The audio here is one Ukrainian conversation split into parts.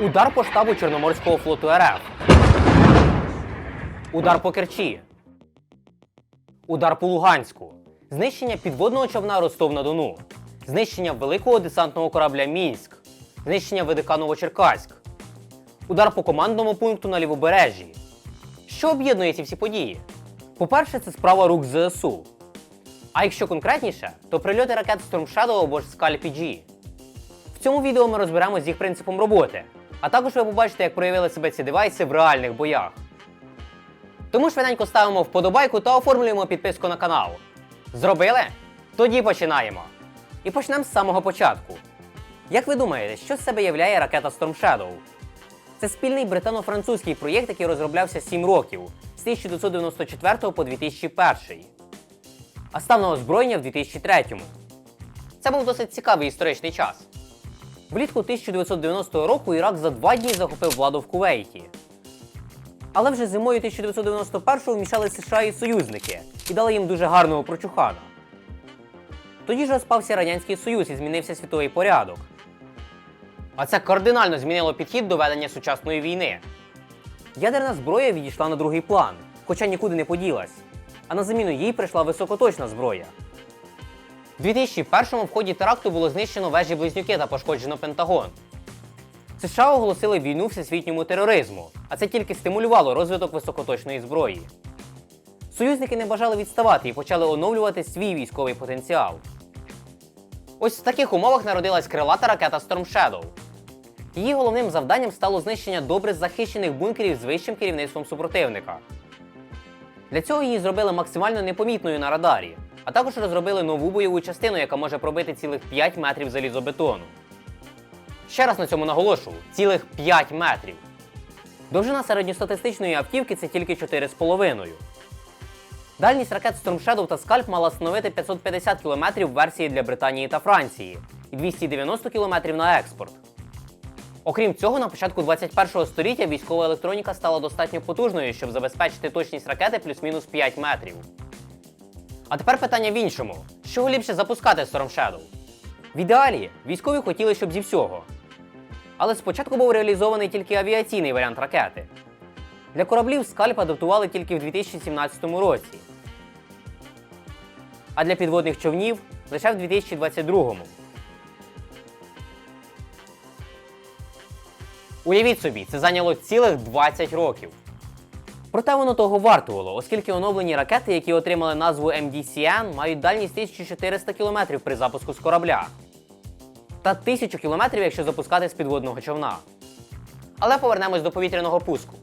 Удар по штабу Чорноморського флоту РФ. Удар по Керчі. Удар по Луганську. Знищення підводного човна Ростов-на-Дону. Знищення великого десантного корабля Мінськ. Знищення ВДК Новочеркаськ. Удар по командному пункту на лівобережжі. Що об'єднує ці всі події? По-перше, це справа рук ЗСУ. А якщо конкретніше, то прильоти ракет Storm Shadow або ж Scalp PG. В цьому відео ми розберемося з їх принципом роботи, а також ви побачите, як проявили себе ці девайси в реальних боях. Тому швиденько ставимо вподобайку та оформлюємо підписку на канал. Зробили? Тоді починаємо. І почнемо з самого початку. Як ви думаєте, що з себе являє ракета Storm Shadow? Це спільний британо-французький проєкт, який розроблявся 7 років з 1994 по 2001, а став на озброєння в 2003. Це був досить цікавий історичний час. Влітку 1990 року Ірак за два дні захопив владу в Кувейті. Але вже зимою 1991-го вмішали США і союзники і дали їм дуже гарного прочухана. Тоді ж розпався Радянський Союз і змінився світовий порядок. А це кардинально змінило підхід до ведення сучасної війни. Ядерна зброя відійшла на другий план, хоча нікуди не поділась. А на заміну їй прийшла високоточна зброя. У 2001-му в ході теракту було знищено вежі близнюки та пошкоджено Пентагон. США оголосили війну всесвітньому тероризму, а це тільки стимулювало розвиток високоточної зброї. Союзники не бажали відставати і почали оновлювати свій військовий потенціал. Ось в таких умовах народилась крилата ракета Storm Shadow. Її головним завданням стало знищення добре захищених бункерів з вищим керівництвом супротивника. Для цього її зробили максимально непомітною на радарі, а також розробили нову бойову частину, яка може пробити цілих 5 метрів залізобетону. Ще раз на цьому наголошую: цілих 5 метрів. Довжина середньостатистичної автівки це тільки 4,5. Дальність ракет Storm Shadow та Scalp мала становити 550 км в версії для Британії та Франції і 290 км на експорт. Окрім цього, на початку 21-го століття військова електроніка стала достатньо потужною, щоб забезпечити точність ракети плюс-мінус 5 метрів. А тепер питання в іншому: з чого ліпше запускати Storm Shadow? В ідеалі військові хотіли, щоб зі всього. Але спочатку був реалізований тільки авіаційний варіант ракети. Для кораблів скальп адаптували тільки в 2017 році. А для підводних човнів лише в 2022. Уявіть собі, це зайняло цілих 20 років. Проте воно того вартувало, оскільки оновлені ракети, які отримали назву MDCN, мають дальність 1400 км при запуску з корабля. Та 1000 км, якщо запускати з підводного човна. Але повернемось до повітряного пуску.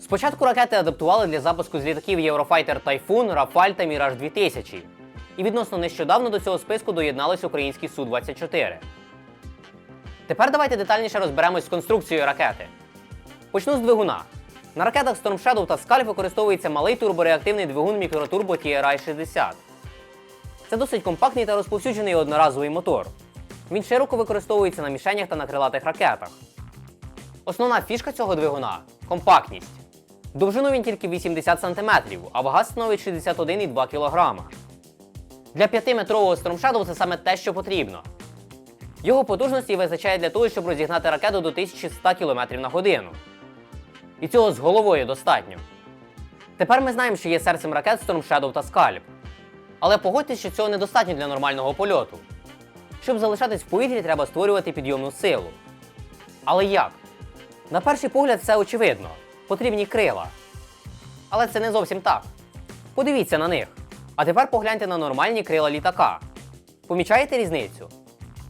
Спочатку ракети адаптували для запуску з літаків Eurofighter Typhoon, Rafale та Mirage 2000. І відносно нещодавно до цього списку доєднались українські Су-24. Тепер давайте детальніше розберемось з конструкцією ракети. Почну з двигуна. На ракетах Storm Shadow та Scalp використовується малий турбореактивний двигун мікроturbo TRI-60. Це досить компактний та розповсюджений одноразовий мотор. Він широко використовується на мішенях та на крилатих ракетах. Основна фішка цього двигуна компактність. Довжину він тільки 80 см, а вага становить 61,2 кг. Для 5-метрового Storm Shadow це саме те, що потрібно. Його потужності вистачає для того, щоб розігнати ракету до 1100 км на годину. І цього з головою достатньо. Тепер ми знаємо, що є серцем ракет Storm Shadow та Scalp. Але погодьтесь, що цього недостатньо для нормального польоту. Щоб залишатись в повітрі, треба створювати підйомну силу. Але як? На перший погляд, все очевидно. Потрібні крила. Але це не зовсім так. Подивіться на них. А тепер погляньте на нормальні крила літака. Помічаєте різницю?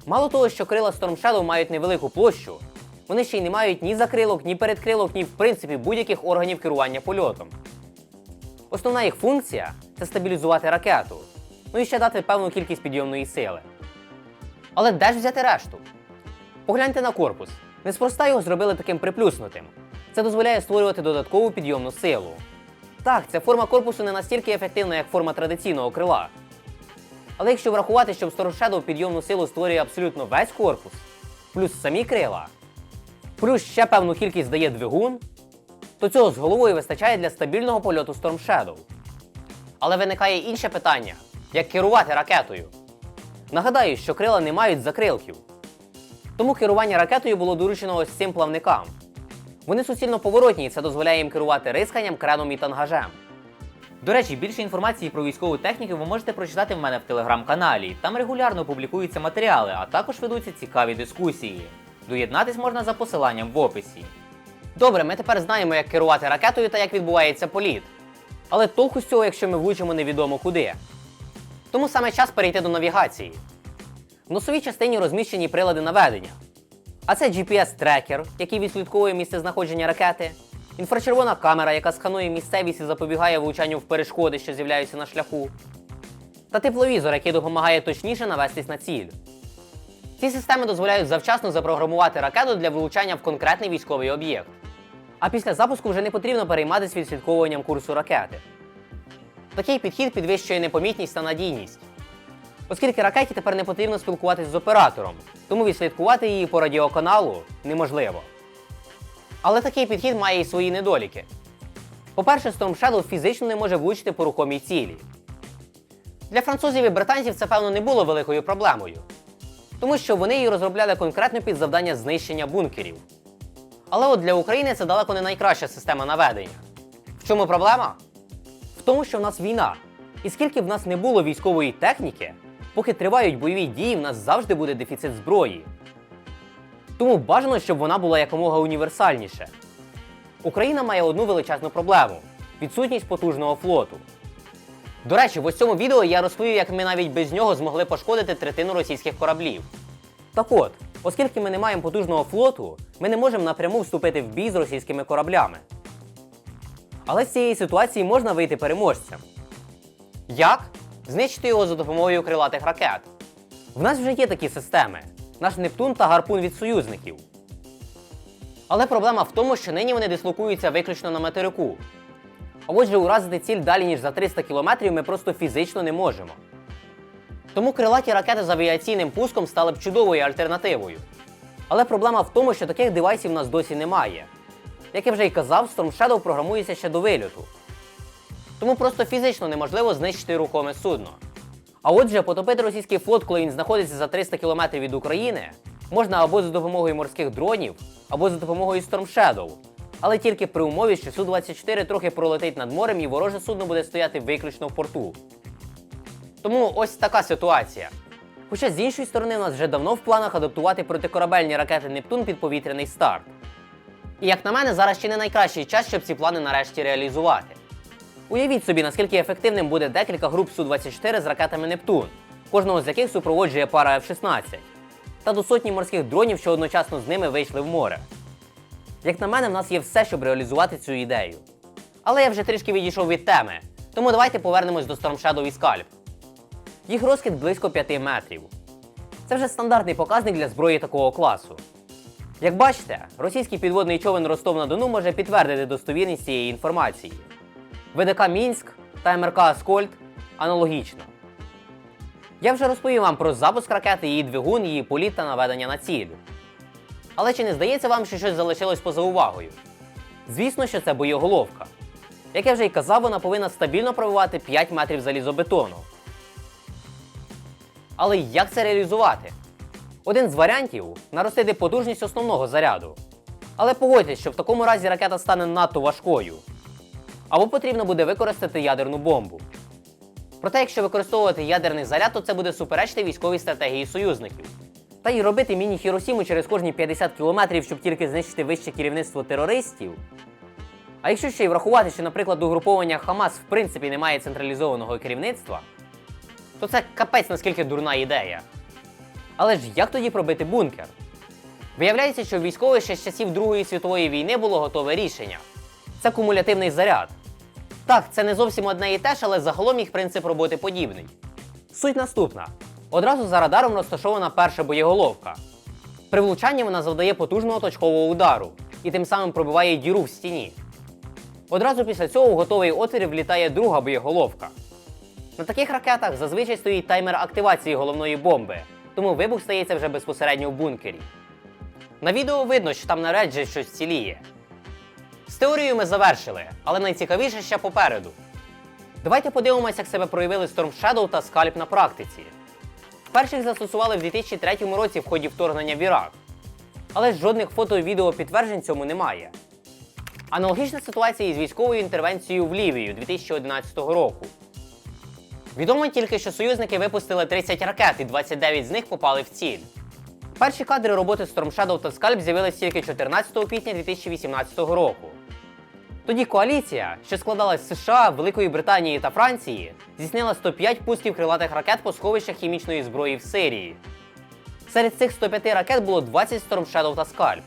Мало того, що крила Storm Shadow мають невелику площу, вони ще й не мають ні закрилок, ні передкрилок, ні в принципі будь-яких органів керування польотом. Основна їх функція це стабілізувати ракету, ну і ще дати певну кількість підйомної сили. Але де ж взяти решту? Погляньте на корпус. Неспроста його зробили таким приплюснутим. Це дозволяє створювати додаткову підйомну силу. Так, ця форма корпусу не настільки ефективна, як форма традиційного крила. Але якщо врахувати, що в Shadow підйомну силу створює абсолютно весь корпус, плюс самі крила, плюс ще певну кількість дає двигун, то цього з головою вистачає для стабільного польоту Storm Shadow. Але виникає інше питання: як керувати ракетою? Нагадаю, що крила не мають закрилків. Тому керування ракетою було доручено ось цим плавникам. Вони суцільно поворотні, і це дозволяє їм керувати рисканням, креном і тангажем. До речі, більше інформації про військову техніку ви можете прочитати в мене в телеграм-каналі. Там регулярно публікуються матеріали, а також ведуться цікаві дискусії. Доєднатись можна за посиланням в описі. Добре, ми тепер знаємо, як керувати ракетою та як відбувається політ. Але толку з цього, якщо ми влучимо невідомо куди. Тому саме час перейти до навігації. В носовій частині розміщені прилади наведення. А це GPS-трекер, який відслідковує місце знаходження ракети, інфрачервона камера, яка сканує місцевість і запобігає влучанню в перешкоди, що з'являються на шляху, та тепловізор, який допомагає точніше навестись на ціль. Ці системи дозволяють завчасно запрограмувати ракету для влучання в конкретний військовий об'єкт. А після запуску вже не потрібно перейматися відслідковуванням курсу ракети. Такий підхід підвищує непомітність та надійність. Оскільки ракеті тепер не потрібно спілкуватися з оператором, тому відслідкувати її по радіоканалу неможливо. Але такий підхід має і свої недоліки. По-перше, Storm Shadow фізично не може влучити по рухомій цілі. Для французів і британців це, певно, не було великою проблемою, тому що вони її розробляли конкретно під завдання знищення бункерів. Але от для України це далеко не найкраща система наведення. В чому проблема? В тому, що в нас війна. І скільки б в нас не було військової техніки, поки тривають бойові дії, в нас завжди буде дефіцит зброї. Тому бажано, щоб вона була якомога універсальніше. Україна має одну величезну проблему відсутність потужного флоту. До речі, в ось цьому відео я розповів, як ми навіть без нього змогли пошкодити третину російських кораблів. Так от, оскільки ми не маємо потужного флоту, ми не можемо напряму вступити в бій з російськими кораблями. Але з цієї ситуації можна вийти переможцем. Як? Знищити його за допомогою крилатих ракет. В нас вже є такі системи: наш Нептун та гарпун від союзників. Але проблема в тому, що нині вони дислокуються виключно на материку. А отже, уразити ціль далі, ніж за 300 кілометрів, ми просто фізично не можемо. Тому крилаті ракети з авіаційним пуском стали б чудовою альтернативою. Але проблема в тому, що таких девайсів у нас досі немає. Як я вже й казав, Storm Shadow програмується ще до вильоту. Тому просто фізично неможливо знищити рухоме судно. А отже, потопити російський флот, коли він знаходиться за 300 км від України, можна або за допомогою морських дронів, або за допомогою Storm Shadow. Але тільки при умові, що Су-24 трохи пролетить над морем і вороже судно буде стояти виключно в порту. Тому ось така ситуація. Хоча з іншої сторони, у нас вже давно в планах адаптувати протикорабельні ракети Нептун під повітряний старт. І як на мене, зараз ще не найкращий час, щоб ці плани нарешті реалізувати. Уявіть собі, наскільки ефективним буде декілька груп Су-24 з ракетами Нептун, кожного з яких супроводжує пара F-16, та до сотні морських дронів, що одночасно з ними вийшли в море. Як на мене, в нас є все, щоб реалізувати цю ідею. Але я вже трішки відійшов від теми, тому давайте повернемось до Storm Shadow і Scalp. Їх розкид близько 5 метрів. Це вже стандартний показник для зброї такого класу. Як бачите, російський підводний човен Ростов на Дону може підтвердити достовірність цієї інформації. ВДК Мінськ та МРК Аскольд аналогічно. Я вже розповів вам про запуск ракети, її двигун, її політ та наведення на ціль. Але чи не здається вам, що щось залишилось поза увагою? Звісно, що це боєголовка. Як я вже й казав, вона повинна стабільно пробивати 5 метрів залізобетону. Але як це реалізувати? Один з варіантів наростити потужність основного заряду. Але погодьтесь, що в такому разі ракета стане надто важкою. Або потрібно буде використати ядерну бомбу. Проте, якщо використовувати ядерний заряд, то це буде суперечити військовій стратегії союзників. Та й робити міні-Хіросіму через кожні 50 кілометрів, щоб тільки знищити вище керівництво терористів. А якщо ще й врахувати, що, наприклад, угруповання Хамас в принципі не має централізованого керівництва, то це капець наскільки дурна ідея. Але ж як тоді пробити бункер? Виявляється, що в військових ще з часів Другої світової війни було готове рішення. Це кумулятивний заряд. Так, це не зовсім одне і те ж, але загалом їх принцип роботи подібний. Суть наступна: одразу за радаром розташована перша боєголовка. При влучанні вона завдає потужного точкового удару і тим самим пробиває діру в стіні. Одразу після цього у готовий отвір влітає друга боєголовка. На таких ракетах зазвичай стоїть таймер активації головної бомби, тому вибух стається вже безпосередньо в бункері. На відео видно, що там навряд чи щось ціліє. З теорією ми завершили, але найцікавіше ще попереду. Давайте подивимося, як себе проявили Storm Shadow та Scalp на практиці. Перших застосували в 2003 році в ході вторгнення в Ірак, Але жодних фото і відео підтверджень цьому немає. Аналогічна ситуація із військовою інтервенцією в Лівію 2011 року. Відомо тільки, що союзники випустили 30 ракет і 29 з них попали в ціль. Перші кадри роботи Storm Shadow та Scalp з'явились тільки 14 квітня 2018 року. Тоді коаліція, що складалась з США, Великої Британії та Франції, здійснила 105 пусків крилатих ракет по сховищах хімічної зброї в Сирії. Серед цих 105 ракет було 20 Storm Shadow та Scalp.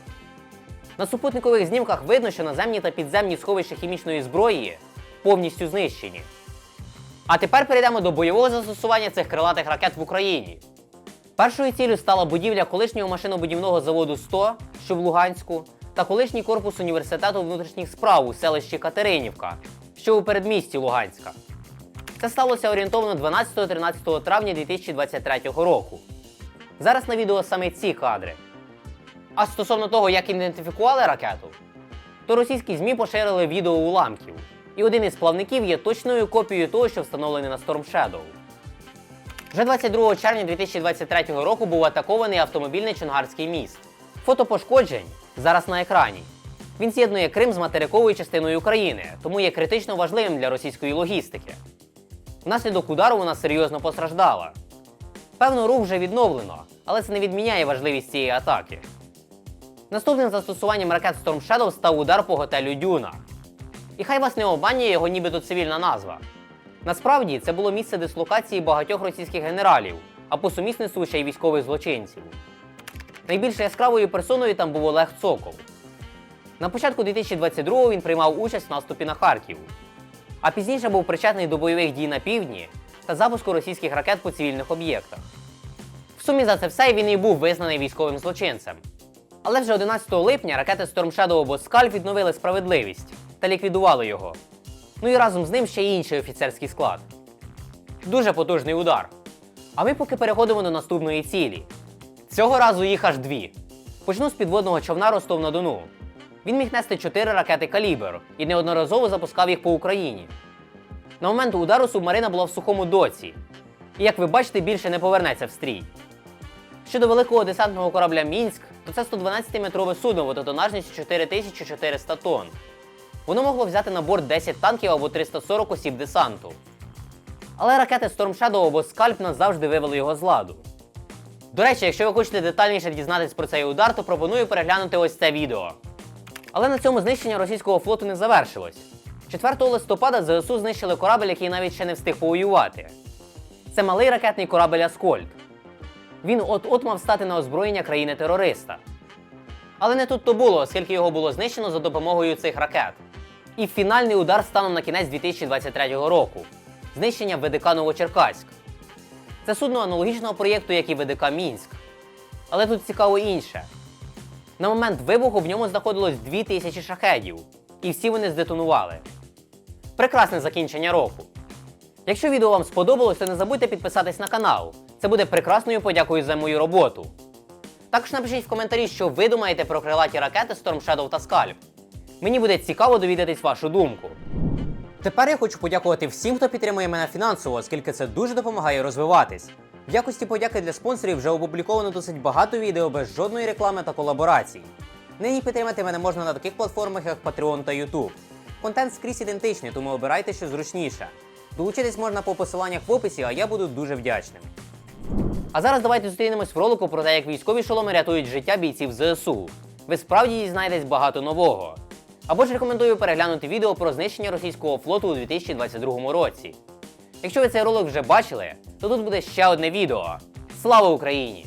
На супутникових знімках видно, що наземні та підземні сховища хімічної зброї повністю знищені. А тепер перейдемо до бойового застосування цих крилатих ракет в Україні. Першою ціллю стала будівля колишнього машинобудівного заводу 100, що в Луганську, та колишній корпус університету внутрішніх справ у селищі Катеринівка, що у передмісті Луганська. Це сталося орієнтовно 12-13 травня 2023 року. Зараз на відео саме ці кадри. А стосовно того, як ідентифікували ракету, то російські ЗМІ поширили відео уламків, і один із плавників є точною копією того, що встановлений на Storm Shadow. Вже 22 червня 2023 року був атакований автомобільний Чонгарський міст. Фото пошкоджень зараз на екрані. Він з'єднує Крим з материковою частиною України, тому є критично важливим для російської логістики. Внаслідок удару вона серйозно постраждала. Певно, рух вже відновлено, але це не відміняє важливість цієї атаки. Наступним застосуванням ракет Storm Shadow став удар по готелю Дюна. І хай вас не обманює його нібито цивільна назва. Насправді це було місце дислокації багатьох російських генералів, а по сумісництву ще й військових злочинців. Найбільш яскравою персоною там був Олег Цокол. На початку 2022-го він приймав участь в наступі на Харків, а пізніше був причетний до бойових дій на півдні та запуску російських ракет по цивільних об'єктах. В сумі за це все він і був визнаний військовим злочинцем. Але вже 11 липня ракети Storm Shadow або Скальп відновили справедливість та ліквідували його. Ну і разом з ним ще й інший офіцерський склад. Дуже потужний удар. А ми поки переходимо до наступної цілі. Цього разу їх аж дві. Почну з підводного човна Ростов на Дону. Він міг нести 4 ракети калібр і неодноразово запускав їх по Україні. На момент удару субмарина була в сухому доці, і, як ви бачите, більше не повернеться в стрій. Щодо великого десантного корабля Мінськ, то це 112-метрове судно водотонажністю 4400 тонн. Воно могло взяти на борт 10 танків або 340 осіб десанту. Але ракети Storm Shadow або Scalp назавжди вивели його з ладу. До речі, якщо ви хочете детальніше дізнатись про цей удар, то пропоную переглянути ось це відео. Але на цьому знищення російського флоту не завершилось. 4 листопада ЗСУ знищили корабель, який навіть ще не встиг повоювати. Це малий ракетний корабель Аскольд. Він от-от мав стати на озброєння країни-терориста. Але не тут то було, оскільки його було знищено за допомогою цих ракет. І фінальний удар станом на кінець 2023 року знищення ВДК Новочеркаськ. Це судно аналогічного проєкту, як і ВДК Мінськ. Але тут цікаво інше. На момент вибуху в ньому знаходилось 2000 шахедів, і всі вони здетонували. Прекрасне закінчення року. Якщо відео вам сподобалось, то не забудьте підписатись на канал. Це буде прекрасною подякою за мою роботу. Також напишіть в коментарі, що ви думаєте про крилаті ракети Storm Shadow та Scalp. Мені буде цікаво довідатись вашу думку. Тепер я хочу подякувати всім, хто підтримує мене фінансово, оскільки це дуже допомагає розвиватись. В якості подяки для спонсорів вже опубліковано досить багато відео без жодної реклами та колаборацій. Нині підтримати мене можна на таких платформах, як Patreon та YouTube. Контент скрізь ідентичний, тому обирайте що зручніше. Долучитись можна по посиланнях в описі, а я буду дуже вдячним. А зараз давайте зустрінемось в ролику про те, як військові шоломи рятують життя бійців ЗСУ. Ви справді дізнаєтесь багато нового. Або ж рекомендую переглянути відео про знищення російського флоту у 2022 році. Якщо ви цей ролик вже бачили, то тут буде ще одне відео. Слава Україні!